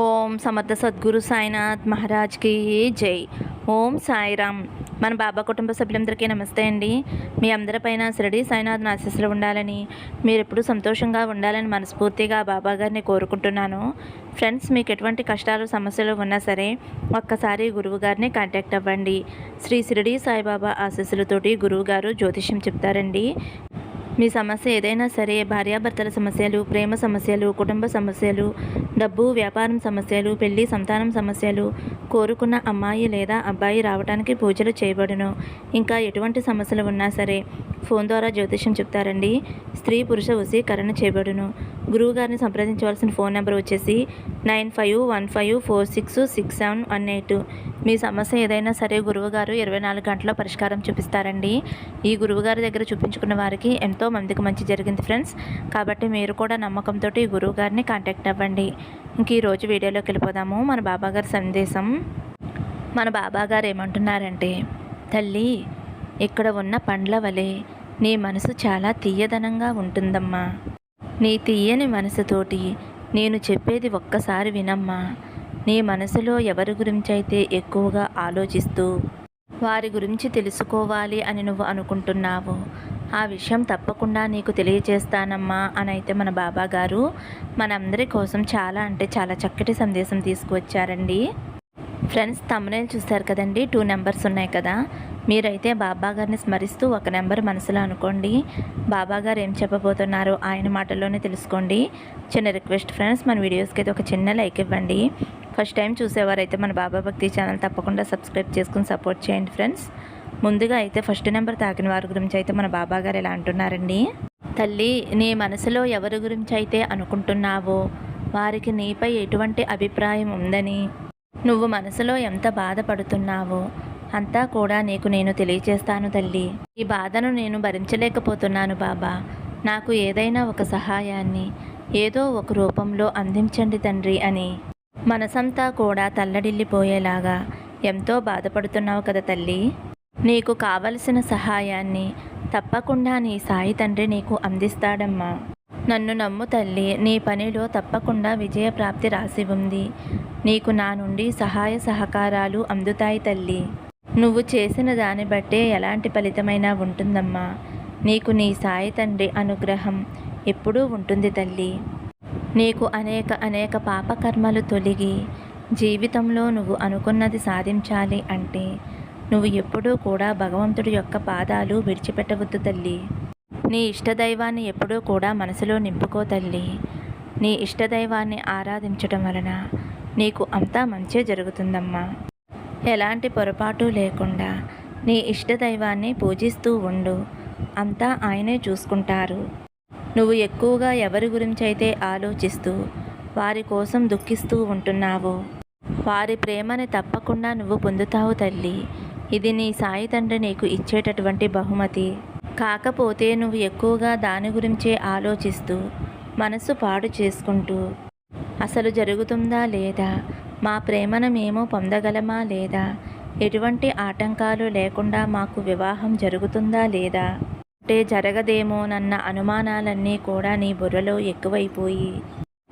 ఓం సమర్థ సద్గురు సాయినాథ్ మహారాజ్కి జై. ఓం సాయిరామ్. మన బాబా కుటుంబ సభ్యులందరికీ నమస్తే అండి. మీ అందరిపైన శిరడి సాయినాథ్ ఆశీస్సులు ఉండాలని మీరు ఎప్పుడూ సంతోషంగా ఉండాలని మనస్ఫూర్తిగా బాబా గారిని కోరుకుంటున్నాను. ఫ్రెండ్స్ మీకు ఎటువంటి కష్టాలు సమస్యలు ఉన్నా సరే ఒక్కసారి గురువు గారిని కాంటాక్ట్ అవ్వండి. శ్రీ శిరడి సాయిబాబా ఆశీస్సులతోటి గురువు గారు జ్యోతిష్యం చెప్తారండి. మీ సమస్య ఏదైనా సరే భార్యాభర్తల సమస్యలు ప్రేమ సమస్యలు కుటుంబ సమస్యలు డబ్బు వ్యాపారం సమస్యలు పెళ్ళి సంతానం సమస్యలు కోరుకున్న అమ్మాయి లేదా అబ్బాయి రావడానికి పూజలు చేయబడును. ఇంకా ఎటువంటి సమస్యలు ఉన్నా సరే ఫోన్ ద్వారా జ్యోతిష్యం చెప్తారండి. స్త్రీ పురుష వశీకరణ చేయబడును. గురువుగారిని సంప్రదించవలసిన ఫోన్ నెంబర్ వచ్చేసి nine five one five four six six seven one eight. మీ సమస్య ఏదైనా సరే గురువుగారు ఇరవై నాలుగు గంటల పరిష్కారం చూపిస్తారండి. ఈ గురువుగారి దగ్గర చూపించుకున్న వారికి ఎంతో మందికి మంచి జరిగింది ఫ్రెండ్స్. కాబట్టి మీరు కూడా నమ్మకంతో ఈ గురువుగారిని కాంటాక్ట్ అవ్వండి. ఇంక ఈరోజు వీడియోలోకి వెళ్ళిపోదాము. మన బాబాగారి సందేశం. మన బాబాగారు ఏమంటున్నారంటే తల్లి ఇక్కడ ఉన్న పండ్ల వలె నీ మనసు చాలా తీయదనంగా ఉంటుందమ్మా. నీ తీయని మనసుతోటి నేను చెప్పేది ఒక్కసారి వినమ్మా. నీ మనసులో ఎవరి గురించి అయితే ఎక్కువగా ఆలోచిస్తూ వారి గురించి తెలుసుకోవాలి అని నువ్వు అనుకుంటున్నావు ఆ విషయం తప్పకుండా నీకు తెలియజేస్తానమ్మా అని అయితే మన బాబా గారు మనందరి కోసం చాలా అంటే చాలా చక్కటి సందేశం తీసుకువచ్చారండి. ఫ్రెండ్స్ తమ్మునే చూశారు కదండి? టూ నెంబర్స్ ఉన్నాయి కదా. మీరైతే బాబా గారిని స్మరిస్తూ ఒక నెంబర్ మనసులో అనుకోండి. బాబా గారు ఏం చెప్పబోతున్నారో ఆయన మాటల్లోనే తెలుసుకోండి. చిన్న రిక్వెస్ట్ ఫ్రెండ్స్ మన వీడియోస్కి అయితే ఒక చిన్న లైక్ ఇవ్వండి. ఫస్ట్ టైం చూసేవారైతే మన బాబా భక్తి ఛానల్ తప్పకుండా సబ్స్క్రైబ్ చేసుకుని సపోర్ట్ చేయండి ఫ్రెండ్స్. ముందుగా అయితే ఫస్ట్ నెంబర్ తాకిన వారి గురించి అయితే మన బాబా గారు ఎలా అంటున్నారండి? తల్లి నీ మనసులో ఎవరి గురించి అయితే అనుకుంటున్నావో వారికి నీపై ఎటువంటి అభిప్రాయం ఉందని నువ్వు మనసులో ఎంత బాధపడుతున్నావో అంతా కూడా నీకు నేను తెలియచేస్తాను తల్లి. ఈ బాధను నేను భరించలేకపోతున్నాను బాబా. నాకు ఏదైనా ఒక సహాయాన్ని ఏదో ఒక రూపంలో అందించండి తండ్రి అని. మనసంతా కూడా తల్లడిల్లిపోయేలాగా ఎంతో బాధపడుతున్నావు కదా తల్లి. నీకు కావలసిన సహాయాన్ని తప్పకుండా నీ సాయి తండ్రి నీకు అందిస్తాడమ్మా. నన్ను నమ్ము తల్లి నీ పనిలో తప్పకుండా విజయప్రాప్తి రాసి ఉంది. నీకు నా నుండి సహాయ సహకారాలు అందుతాయి తల్లి. నువ్వు చేసిన దాన్ని బట్టే ఎలాంటి ఫలితమైనా ఉంటుందమ్మా. నీకు నీ సాయి తండ్రి అనుగ్రహం ఎప్పుడూ ఉంటుంది తల్లి. నీకు అనేక అనేక పాపకర్మలు తొలగి జీవితంలో నువ్వు అనుకున్నది సాధించాలి అంటే నువ్వు ఎప్పుడూ కూడా భగవంతుడి యొక్క పాదాలు విడిచిపెట్టవద్దు తల్లి. నీ ఇష్టదైవాన్ని ఎప్పుడూ కూడా మనసులో నింపుకో తల్లి. నీ ఇష్టదైవాన్ని ఆరాధించడం వలన నీకు అంతా మంచే జరుగుతుందమ్మా. ఎలాంటి పొరపాటు లేకుండా నీ ఇష్టదైవాన్ని పూజిస్తూ ఉండు. అంతా ఆయనే చూసుకుంటారు. నువ్వు ఎక్కువగా ఎవరి గురించి అయితే ఆలోచిస్తూ వారి కోసం దుఃఖిస్తూ ఉంటున్నావో వారి ప్రేమని తప్పకుండా నువ్వు పొందుతావు తల్లి. ఇది నీ సాయి తండ్రి నీకు ఇచ్చేటటువంటి బహుమతి. కాకపోతే నువ్వు ఎక్కువగా దాని గురించే ఆలోచిస్తూ మనసు పాడు చేసుకుంటూ అసలు జరుగుతుందా లేదా మా ప్రేమను మేము పొందగలమా లేదా? ఎటువంటి ఆటంకాలు లేకుండా మాకు వివాహం జరుగుతుందా లేదా? అంటే జరగదేమోనన్న అనుమానాలన్నీ కూడా నీ బుర్రలో ఎక్కువైపోయి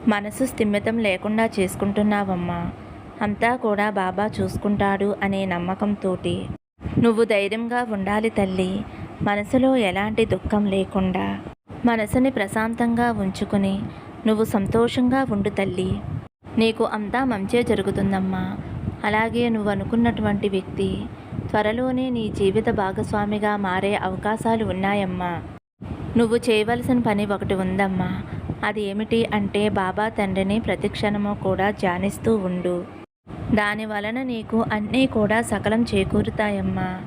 మనసు స్థిమితం లేకుండా చేసుకుంటున్నావమ్మా. అంతా కూడా బాబా చూసుకుంటాడు అనే నమ్మకంతో నువ్వు ధైర్యంగా ఉండాలి తల్లి. మనసులో ఎలాంటి దుఃఖం లేకుండా. మనసుని ప్రశాంతంగా ఉంచుకుని నువ్వు సంతోషంగా ఉండు తల్లి. నీకు అంతా మంచే జరుగుతుందమ్మా. అలాగే నువ్వు అనుకున్నటువంటి వ్యక్తి త్వరలోనే నీ జీవిత భాగస్వామిగా మారే అవకాశాలు ఉన్నాయమ్మా. నువ్వు చేయవలసిన పని ఒకటి ఉందమ్మా. అది ఏమిటి అంటే బాబా తండ్రిని ప్రతిక్షణము కూడా ధ్యానిస్తూ ఉండు. దాని వలన నీకు అన్నీ కూడా సకలం చేకూరుతాయమ్మా.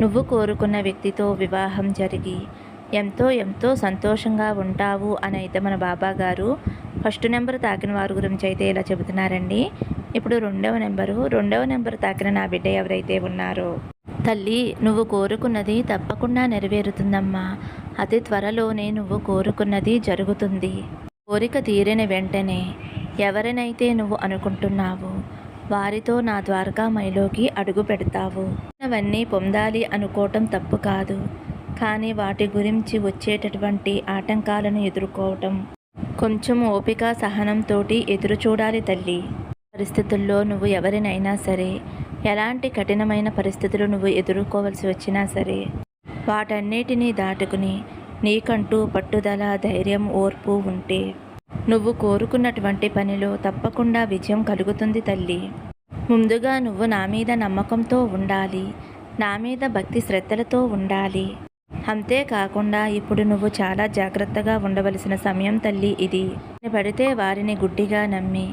నువ్వు కోరుకున్న వ్యక్తితో వివాహం జరిగి ఎంతో ఎంతో సంతోషంగా ఉంటావు అని అయితే మన బాబా గారు ఫస్ట్ నెంబర్ తాకిన వారి గురించి అయితే ఇలా చెబుతున్నారండి. ఇప్పుడు రెండవ నెంబరు. రెండవ నెంబర్ తాకిన నా బిడ్డ ఎవరైతే ఉన్నారో తల్లి నువ్వు కోరుకున్నది తప్పకుండా నెరవేరుతుందమ్మా. అతి త్వరలోనే నువ్వు కోరుకున్నది జరుగుతుంది. కోరిక తీరిన వెంటనే ఎవరినైతే నువ్వు అనుకుంటున్నావు వారితో నా ద్వారకామయిలోకి అడుగు పెడతావు. అవన్నీ పొందాలి అనుకోవటం తప్పు కాదు. కానీ వాటి గురించి వచ్చేటటువంటి ఆటంకాలను ఎదుర్కోవటం కొంచెం ఓపిక సహనంతో ఎదురు చూడాలి తల్లి. పరిస్థితుల్లో నువ్వు ఎవరినైనా సరే ఎలాంటి కఠినమైన పరిస్థితులు నువ్వు ఎదుర్కోవలసి వచ్చినా సరే వాటన్నిటినీ దాటుకుని నీకంటూ పట్టుదల ధైర్యం ఓర్పు ఉంటే నువ్వు కోరుకున్నటువంటి పనిలో తప్పకుండా విజయం కలుగుతుంది తల్లి. ముందుగా నువ్వు నా మీద నమ్మకంతో ఉండాలి నా మీద భక్తి శ్రద్ధలతో ఉండాలి. అంతేకాకుండా ఇప్పుడు నువ్వు చాలా జాగ్రత్తగా ఉండవలసిన సమయం తల్లి ఇది. పడితే వారిని గుడ్డిగా నమ్మి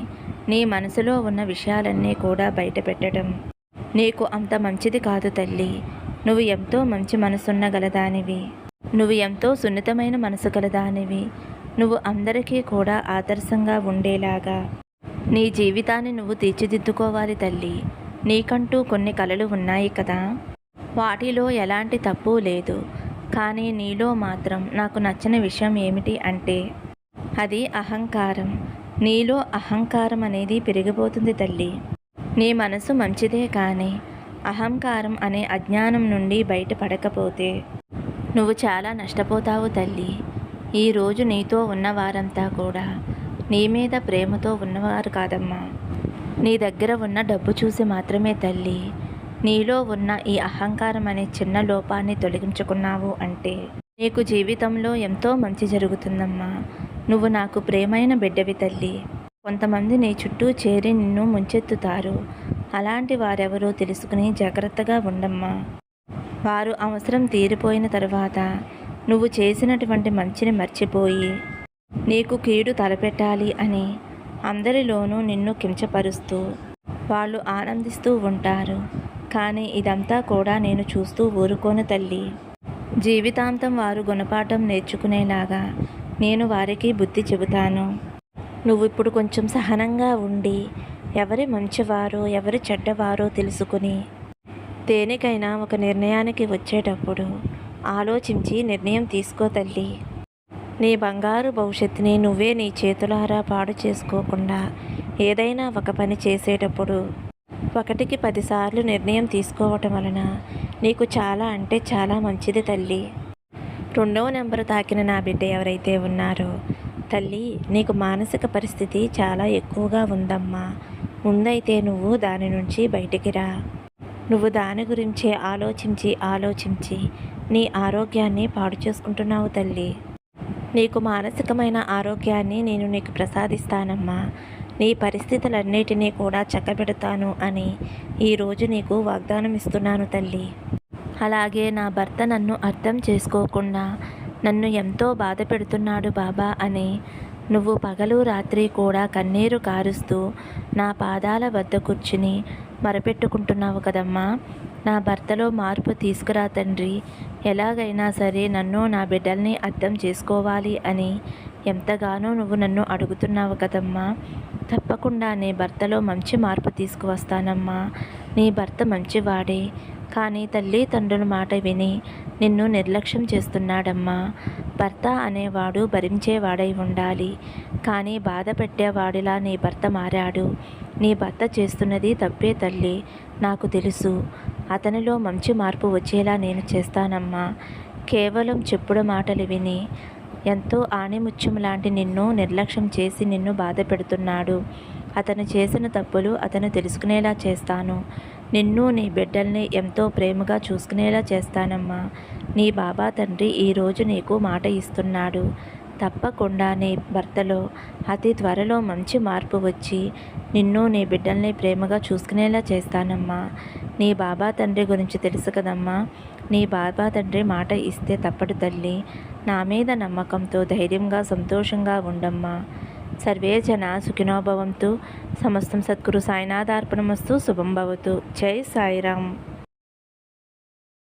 నీ మనసులో ఉన్న విషయాలన్నీ కూడా బయటపెట్టడం నీకు అంత మంచిది కాదు తల్లి. నువ్వు ఎంతో మంచి మనసున్న గలదానివి. నువ్వు ఎంతో సున్నితమైన మనసు గలదానివి. నువ్వు అందరికీ కూడా ఆదర్శంగా ఉండేలాగా నీ జీవితాన్ని నువ్వు తీర్చిదిద్దుకోవాలి తల్లి. నీకంటూ కొన్ని కలలు ఉన్నాయి కదా. వాటిలో ఎలాంటి తప్పు లేదు. కానీ నీలో మాత్రం నాకు నచ్చిన విషయం ఏమిటి అంటే అది అహంకారం. నీలో అహంకారం అనేది పెరిగిపోతుంది తల్లి. నీ మనసు మంచిదే కానీ అహంకారం అనే అజ్ఞానం నుండి బయటపడకపోతే నువ్వు చాలా నష్టపోతావు తల్లి. ఈరోజు నీతో ఉన్నవారంతా కూడా నీ మీద ప్రేమతో ఉన్నవారు కాదమ్మా. నీ దగ్గర ఉన్న డబ్బు చూసి మాత్రమే తల్లి నీలో ఉన్న ఈ అహంకారం అనే చిన్న లోపాన్ని తొలగించుకున్నావు అంటే నీకు జీవితంలో ఎంతో మంచి జరుగుతుందమ్మా. నువ్వు నాకు ప్రేమైన బిడ్డవి తల్లి. కొంతమంది నీ చుట్టూ చేరి నిన్ను ముంచెత్తుతారు. అలాంటి వారెవరో తెలుసుకుని జాగ్రత్తగా ఉండమ్మా. వారు అవసరం తీరిపోయిన తర్వాత నువ్వు చేసినటువంటి మంచిని మర్చిపోయి నీకు కీడు తలపెట్టాలి అని అందరిలోనూ నిన్ను కించపరుస్తూ వాళ్ళు ఆనందిస్తూ ఉంటారు. కానీ ఇదంతా కూడా నేను చూస్తూ ఊరుకోను తల్లి. జీవితాంతం వారు గుణపాఠం నేర్చుకునేలాగా నేను వారికి బుద్ధి చెబుతాను. నువ్వు ఇప్పుడు కొంచెం సహనంగా ఉండి ఎవరి మంచివారో ఎవరి చెడ్డవారో తెలుసుకుని దేనికైనా ఒక నిర్ణయానికి వచ్చేటప్పుడు ఆలోచించి నిర్ణయం తీసుకో తల్లి. నీ బంగారు భవిష్యత్తుని నువ్వే నీ చేతులారా పాడు చేసుకోకుండా ఏదైనా ఒక పని చేసేటప్పుడు ఒకటికి పదిసార్లు నిర్ణయం తీసుకోవటం వలన నీకు చాలా అంటే చాలా మంచిది తల్లి. రెండవ నెంబర్ తాకిన నా బిడ్డ ఎవరైతే ఉన్నారో తల్లి నీకు మానసిక పరిస్థితి చాలా ఎక్కువగా ఉందమ్మా. ముందైతే నువ్వు దాని నుంచి బయటికి రా. నువ్వు దాని గురించే ఆలోచించి ఆలోచించి నీ ఆరోగ్యాన్ని పాడు చేసుకుంటున్నావు తల్లి. నీకు మానసికమైన ఆరోగ్యాన్ని నేను నీకు ప్రసాదిస్తానమ్మా. నీ పరిస్థితులన్నిటినీ కూడా చక్కబెడతాను అని ఈరోజు నీకు వాగ్దానం ఇస్తున్నాను తల్లి. అలాగే నా భర్త నన్ను అర్థం చేసుకోకుండా నన్ను ఎంతో బాధ పెడుతున్నాడు బాబా అని నువ్వు పగలు రాత్రి కూడా కన్నీరు కారుస్తూ నా పాదాల వద్ద కూర్చుని మరపెట్టుకుంటున్నావు కదమ్మా. నా భర్తలో మార్పు తీసుకురా తండ్రి. ఎలాగైనా సరే నన్ను నా బిడ్డల్ని అర్థం చేసుకోవాలి అని ఎంతగానో నువ్వు నన్ను అడుగుతున్నావు కదమ్మా. తప్పకుండా నీ భర్తలో మంచి మార్పు తీసుకువస్తానమ్మా. నీ భర్త మంచివాడే. కానీ తల్లి తండ్రుల మాట విని నిన్ను నిర్లక్ష్యం చేస్తున్నాడమ్మా. భర్త అనేవాడు భరించేవాడై ఉండాలి. కానీ బాధ పెట్టేవాడిలా నీ భర్త మారాడు. నీ భర్త చేస్తున్నది తప్పే తల్లి. నాకు తెలుసు. అతనిలో మంచి మార్పు వచ్చేలా నేను చేస్తానమ్మా. కేవలం చెప్పుడు మాటలు విని ఎంతో ఆణిముత్యం లాంటి నిన్ను నిర్లక్ష్యం చేసి నిన్ను బాధ పెడుతున్నాడు అతను చేసిన తప్పులు అతను తెలుసుకునేలా చేస్తాను. నిన్ను నీ బిడ్డల్ని ఎంతో ప్రేమగా చూసుకునేలా చేస్తానమ్మా. నీ బాబా తండ్రి ఈరోజు నీకు మాట ఇస్తున్నాడు. తప్పకుండానే భర్తలో అతి త్వరలో మంచి మార్పు వచ్చి నిన్ను నీ బిడ్డల్ని ప్రేమగా చూసుకునేలా చేస్తానమ్మా. నీ బాబా తండ్రి గురించి తెలుసు కదమ్మా. నీ బాబా తండ్రి మాట ఇస్తే తప్పడు తల్లి. నా మీద నమ్మకంతో ధైర్యంగా సంతోషంగా ఉండమ్మా. సర్వే జన సుఖినోభవంతు. సమస్తం సద్గురు సాయినాథార్పణమస్తు. శుభం భవతు. జై సాయిరామ్.